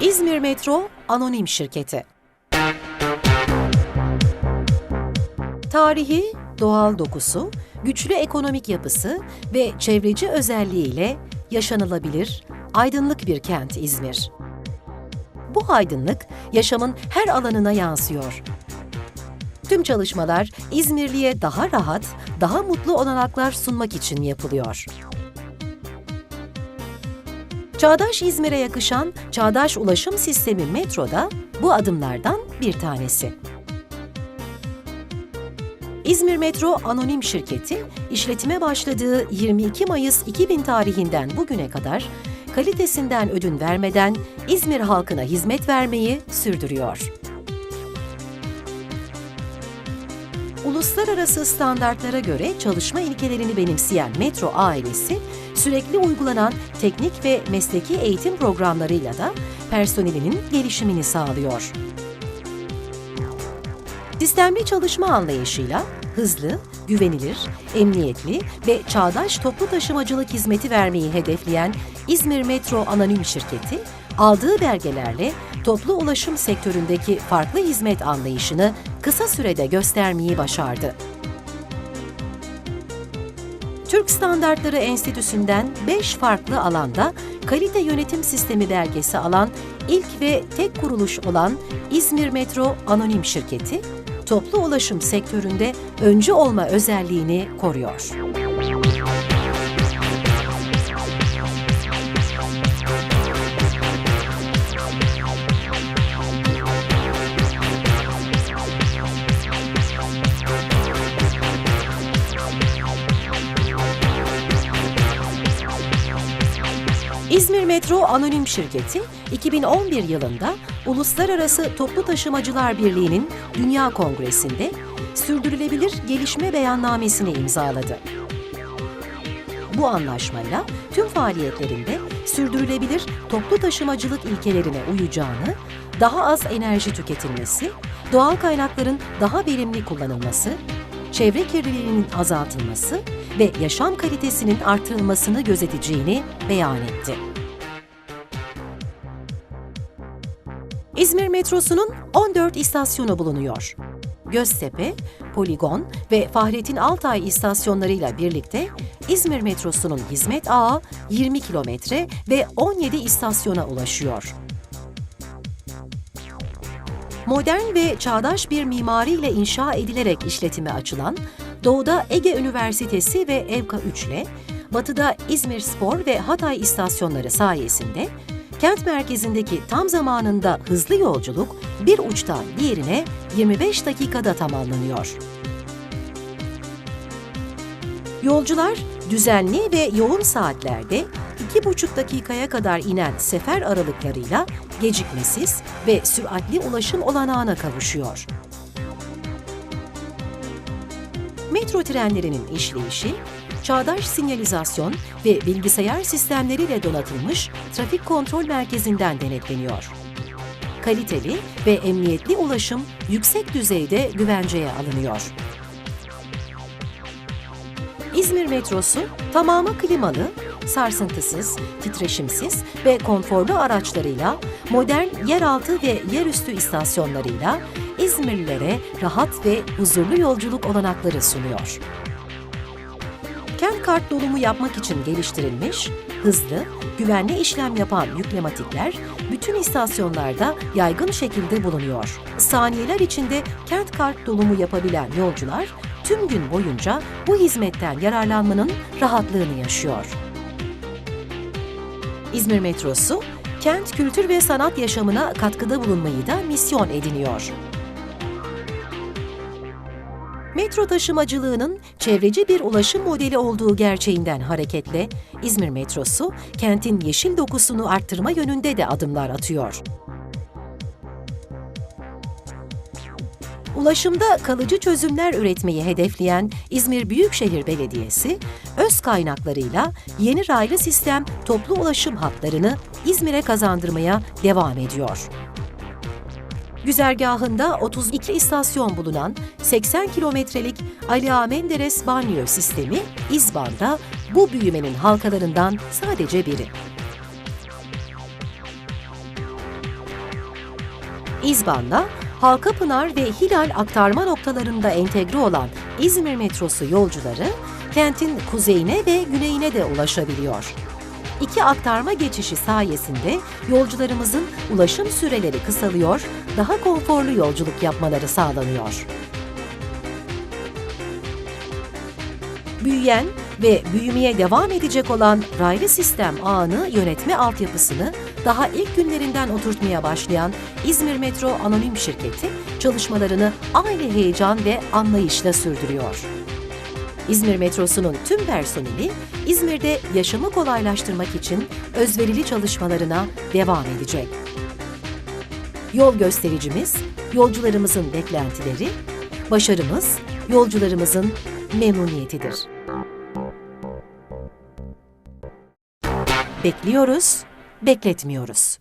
İzmir Metro Anonim Şirketi Tarihi, doğal dokusu, güçlü ekonomik yapısı ve çevreci özelliğiyle yaşanılabilir, aydınlık bir kent İzmir. Bu aydınlık yaşamın her alanına yansıyor. Tüm çalışmalar İzmirliye daha rahat, daha mutlu olanaklar sunmak için yapılıyor. Çağdaş İzmir'e yakışan çağdaş ulaşım sistemi metroda bu adımlardan bir tanesi. İzmir Metro Anonim Şirketi, işletime başladığı 22 Mayıs 2000 tarihinden bugüne kadar kalitesinden ödün vermeden İzmir halkına hizmet vermeyi sürdürüyor. Uluslararası standartlara göre çalışma ilkelerini benimseyen Metro ailesi, sürekli uygulanan teknik ve mesleki eğitim programlarıyla da personelinin gelişimini sağlıyor. Sistemli çalışma anlayışıyla hızlı, güvenilir, emniyetli ve çağdaş toplu taşımacılık hizmeti vermeyi hedefleyen İzmir Metro Anonim Şirketi, aldığı belgelerle toplu ulaşım sektöründeki farklı hizmet anlayışını kısa sürede göstermeyi başardı. Türk Standartları Enstitüsü'nden 5 farklı alanda kalite yönetim sistemi belgesi alan ilk ve tek kuruluş olan İzmir Metro Anonim Şirketi, toplu ulaşım sektöründe öncü olma özelliğini koruyor. İzmir Metro Anonim Şirketi 2011 yılında Uluslararası Toplu Taşımacılar Birliği'nin Dünya Kongresi'nde Sürdürülebilir Gelişme Beyannamesini imzaladı. Bu anlaşmayla tüm faaliyetlerinde sürdürülebilir toplu taşımacılık ilkelerine uyacağını, daha az enerji tüketilmesi, doğal kaynakların daha verimli kullanılması, çevre kirliliğinin azaltılması ve yaşam kalitesinin artırılmasını gözeteceğini beyan etti. İzmir metrosunun 14 istasyonu bulunuyor. Göztepe, Poligon ve Fahrettin Altay istasyonlarıyla birlikte İzmir metrosunun hizmet ağı 20 kilometre ve 17 istasyona ulaşıyor. Modern ve çağdaş bir mimariyle inşa edilerek işletime açılan Doğuda Ege Üniversitesi ve Evka 3 ile Batıda İzmir Spor ve Hatay istasyonları sayesinde kent merkezindeki tam zamanında hızlı yolculuk bir uçtan diğerine 25 dakikada tamamlanıyor. Yolcular düzenli ve yoğun saatlerde 2,5 dakikaya kadar inen sefer aralıklarıyla gecikmesiz ve süratli ulaşım olanağına kavuşuyor. Metro trenlerinin işleyişi, çağdaş sinyalizasyon ve bilgisayar sistemleriyle donatılmış trafik kontrol merkezinden denetleniyor. Kaliteli ve emniyetli ulaşım yüksek düzeyde güvenceye alınıyor. İzmir metrosu tamamı klimalı, sarsıntısız, titreşimsiz ve konforlu araçlarıyla, modern yeraltı ve yerüstü istasyonlarıyla İzmirlilere rahat ve huzurlu yolculuk olanakları sunuyor. Kent kart dolumu yapmak için geliştirilmiş, hızlı, güvenli işlem yapan yüklematikler bütün istasyonlarda yaygın şekilde bulunuyor. Saniyeler içinde kent kart dolumu yapabilen yolcular tüm gün boyunca bu hizmetten yararlanmanın rahatlığını yaşıyor. İzmir metrosu, kent kültür ve sanat yaşamına katkıda bulunmayı da misyon ediniyor. Metro taşımacılığının çevreci bir ulaşım modeli olduğu gerçeğinden hareketle İzmir metrosu kentin yeşil dokusunu arttırma yönünde de adımlar atıyor. Ulaşımda kalıcı çözümler üretmeyi hedefleyen İzmir Büyükşehir Belediyesi, öz kaynaklarıyla yeni raylı sistem toplu ulaşım hatlarını İzmir'e kazandırmaya devam ediyor. Güzergahında 32 istasyon bulunan 80 kilometrelik Ali Ağa Menderes banyo sistemi İzban'da bu büyümenin halkalarından sadece biri. İzban'la Halkapınar ve Hilal aktarma noktalarında entegre olan İzmir metrosu yolcuları kentin kuzeyine ve güneyine de ulaşabiliyor. İki aktarma geçişi sayesinde yolcularımızın ulaşım süreleri kısalıyor, daha konforlu yolculuk yapmaları sağlanıyor. Büyüyen ve büyümeye devam edecek olan raylı sistem ağını yönetme altyapısını daha ilk günlerinden oturtmaya başlayan İzmir Metro Anonim Şirketi çalışmalarını aynı heyecan ve anlayışla sürdürüyor. İzmir Metrosu'nun tüm personeli İzmir'de yaşamı kolaylaştırmak için özverili çalışmalarına devam edecek. Yol göstericimiz, yolcularımızın beklentileri, başarımız, yolcularımızın memnuniyetidir. Bekliyoruz, bekletmiyoruz.